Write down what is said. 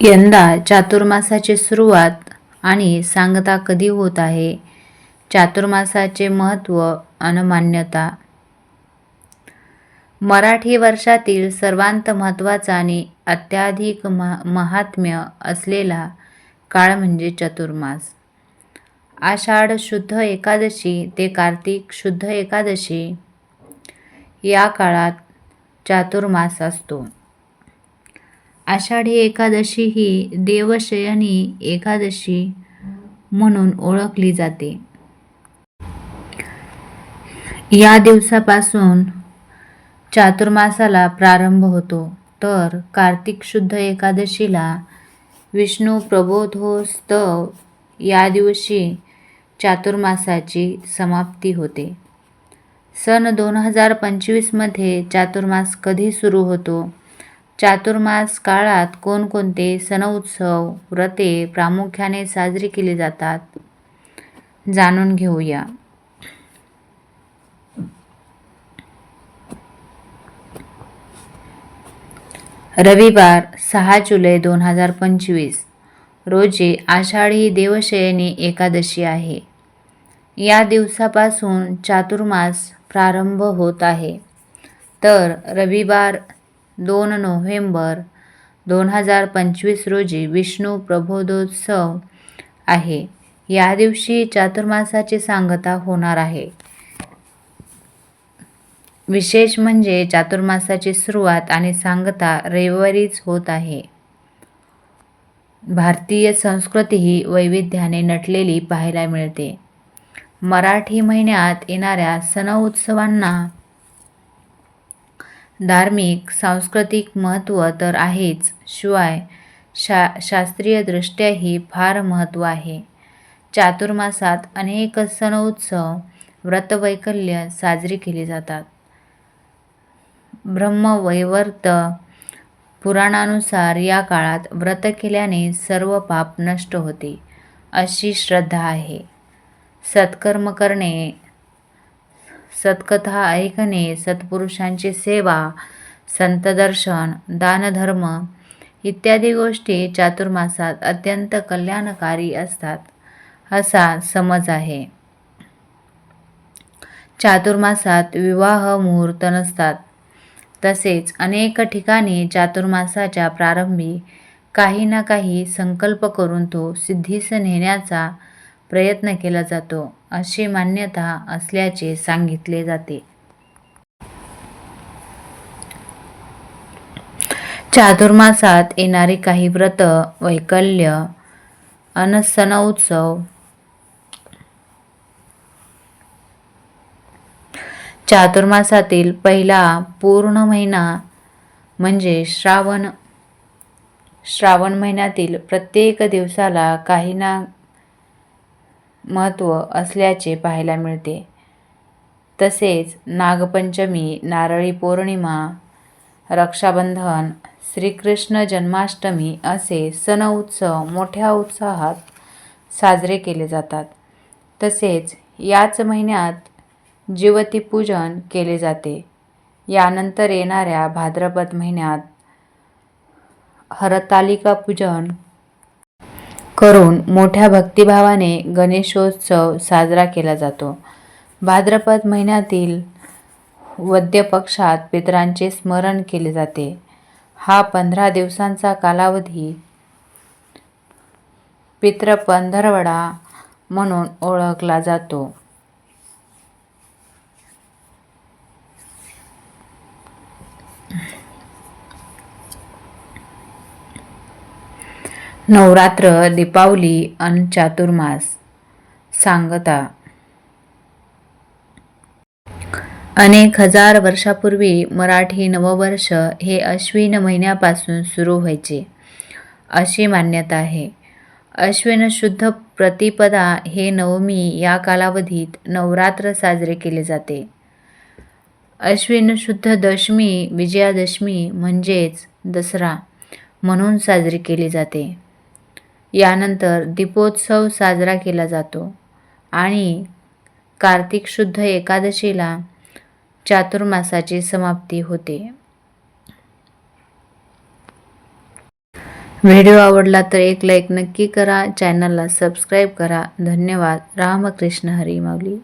यंदा चातुर्मासाची सुरुवात आणि सांगता कधी होत आहे? चातुर्मासाचे महत्त्व अन मान्यता. मराठी वर्षातील सर्वांत महत्त्वाचा आणि अत्याधिक महा महात्म्य असलेला काळ म्हणजे चतुर्मास. आषाढ शुद्ध एकादशी ते कार्तिक शुद्ध एकादशी या काळात चातुर्मास असतो. आषाढी एकादशी ही देवशयनी एकादशी म्हणून ओळखली जाते. या दिवसापासून चातुर्मासाला प्रारंभ होतो. तर कार्तिक शुद्ध एकादशीला विष्णू प्रबोधोत्सव या दिवशी चातुर्मासाची समाप्ती होते. सन दोन हजार पंचवीसमध्ये चातुर्मास कधी सुरू होतो? चातुर्मास काळात कोणकोणते सणउत्सव व्रते प्रामुख्याने साजरी केली जातात? जाणून घेऊया. रविवार सहा जुलै दोन हजार पंचवीस. रोजी आषाढी देवशयनी एकादशी आहे. या दिवसापासून चातुर्मास प्रारंभ होत आहे. तर रविवार दोन नोव्हेंबर दोन हजार पंचवीस रोजी विष्णू प्रबोधोत्सव आहे. या दिवशी चातुर्मासाची सांगता होणार आहे. विशेष म्हणजे चातुर्मासाची सुरुवात आणि सांगता रविवारीच होत आहे. भारतीय संस्कृती ही वैविध्याने नटलेली पाहायला मिळते. मराठी महिन्यात येणाऱ्या सण उत्सवांना धार्मिक सांस्कृतिक महत्त्व तर आहेच. शिवाय शा शास्त्रीयदृष्ट्याही फार महत्त्व आहे. चातुर्मासात अनेक सण उत्सव व्रतवैकल्य साजरी केली जातात. ब्रह्मवैवर्त पुराणानुसार या काळात व्रत केल्याने सर्व पाप नष्ट होते अशी श्रद्धा आहे. सत्कर्म करणे सत्कथा ऐकणे सत्पुरुषांची सेवा संतदर्शन दानधर्म इत्यादी गोष्टी चातुर्मासात अत्यंत कल्याणकारी असतात. असा समज आहे. चातुर्मासात विवाह मुहूर्त नसतात. तसेच अनेक ठिकाणी चातुर्मासाच्या प्रारंभी काही ना काही संकल्प करून तो सिद्धीस नेण्याचा प्रयत्न केला जातो. अशी मान्यता असल्याचे सांगितले जाते. चातुर्मासात येणारी काही व्रत वैकल्य अनसन उत्सव चातुर्मासातील पहिला पूर्ण महिना म्हणजे श्रावण श्रावण महिन्यातील प्रत्येक दिवसाला काही ना महत्त्व असल्याचे पाहायला मिळते. तसेच नागपंचमी नारळी पौर्णिमा रक्षाबंधन श्रीकृष्ण जन्माष्टमी असे सण उत्सव मोठ्या उत्साहात साजरे केले जातात. तसेच याच महिन्यात जीवतीपूजन केले जाते. यानंतर येणाऱ्या भाद्रपद महिन्यात हरतालिका पूजन करून मोठ्या भक्तिभावाने गणेशोत्सव साजरा केला जातो. भाद्रपद महिन्यातील वद्य पक्षात पितरांचे स्मरण केले जाते. हा पंधरा दिवसांचा कालावधी पितृपंधरवडा म्हणून ओळखला जातो. नवरात्र दीपावली अन चातुर्मास. सांगता. अनेक हजार वर्षापूर्वी मराठी नववर्ष हे अश्विन महिन्यापासून सुरू व्हायचे. अशी मान्यता आहे. अश्विन शुद्ध प्रतिपदा हे नवमी या कालावधीत नवरात्र साजरे केले जाते. अश्विन शुद्ध दशमी विजयादशमी म्हणजेच दसरा म्हणून साजरी केली जाते. यानंतर दीपोत्सव साजरा केला जातो आणि कार्तिक शुद्ध एकादशीला चातुर्मासाची समाप्ती होते. व्हिडिओ आवडला तर एक लाईक नक्की करा चॅनलला सबस्क्राईब करा. धन्यवाद. रामकृष्ण हरी माऊली.